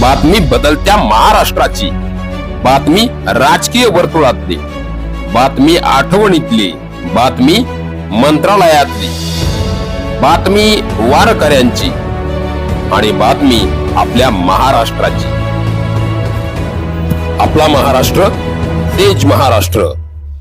बातमी बदलत्या महाराष्ट्राची. बातमी राजकीय वर्तुळातली. बातमी आठवणीतली. बातमी मंत्रालयातली. बातमी वारकऱ्यांची. आणि बातमी आपल्या महाराष्ट्राची. आपला महाराष्ट्र तेज महाराष्ट्र.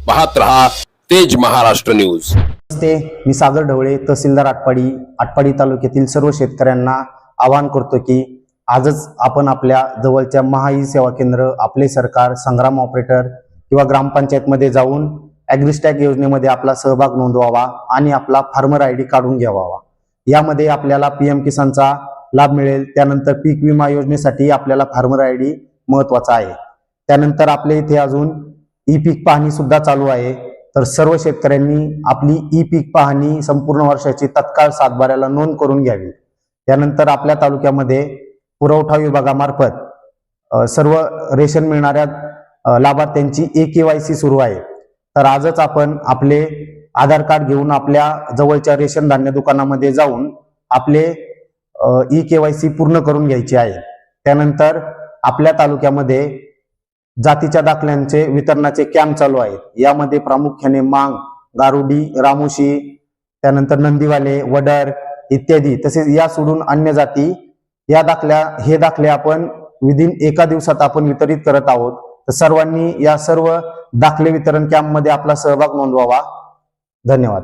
पाहत रहा तेज महाराष्ट्र न्यूज. नमस्ते मी सागर ढवळे तहसीलदार आटपाडी आटपाडी तालुक्यातील सर्व शेतकऱ्यांना आवाहन करतो की आजच आपण आपल्या जवळच्या महाई सेवा केंद्र आपले सरकार संग्राम ऑपरेटर किंवा ग्रामपंचायतमध्ये जाऊन ॲग्रिस्टॅक योजनेमध्ये आपला सहभाग नोंदवावा आणि आपला फार्मर आय डी काढून घ्यावा यामध्ये आपल्याला पी एम किसानचा लाभ मिळेल. त्यानंतर पीक विमा योजनेसाठी आपल्याला फार्मर आय डी महत्त्वाचा आहे. त्यानंतर आपल्या इथे अजून ई पीक पाहणी सुद्धा चालू आहे. तर सर्व शेतकऱ्यांनी आपली ई पीक पाहणी संपूर्ण वर्षाची तत्काळ सातबाऱ्याला नोंद करून घ्यावी. त्यानंतर आपल्या तालुक्यामध्ये पुरवठा विभागामार्फत सर्व रेशन मिळणाऱ्या लाभार्थ्यांची ए के वाय सी सुरू आहे. तर आजच आपण आपले आधार कार्ड घेऊन आपल्या जवळच्या रेशन धान्य दुकानामध्ये जाऊन आपले ई के वाय सी पूर्ण करून घ्यायची आहे. त्यानंतर आपल्या तालुक्यामध्ये जातीच्या दाखल्यांचे वितरणाचे कॅम्प चालू आहेत. यामध्ये प्रामुख्याने मांग गारुडी रामुशी त्यानंतर नंदीवाले वडर इत्यादी तसेच या सोडून अन्य जाती या दाखल्या हे दाखले आपण विदिन एका दिवसात आपण वितरित करत आहोत. तर सर्वांनी या सर्व दाखले वितरण कॅम्पमध्ये आपला सहभाग नोंदवावा. धन्यवाद.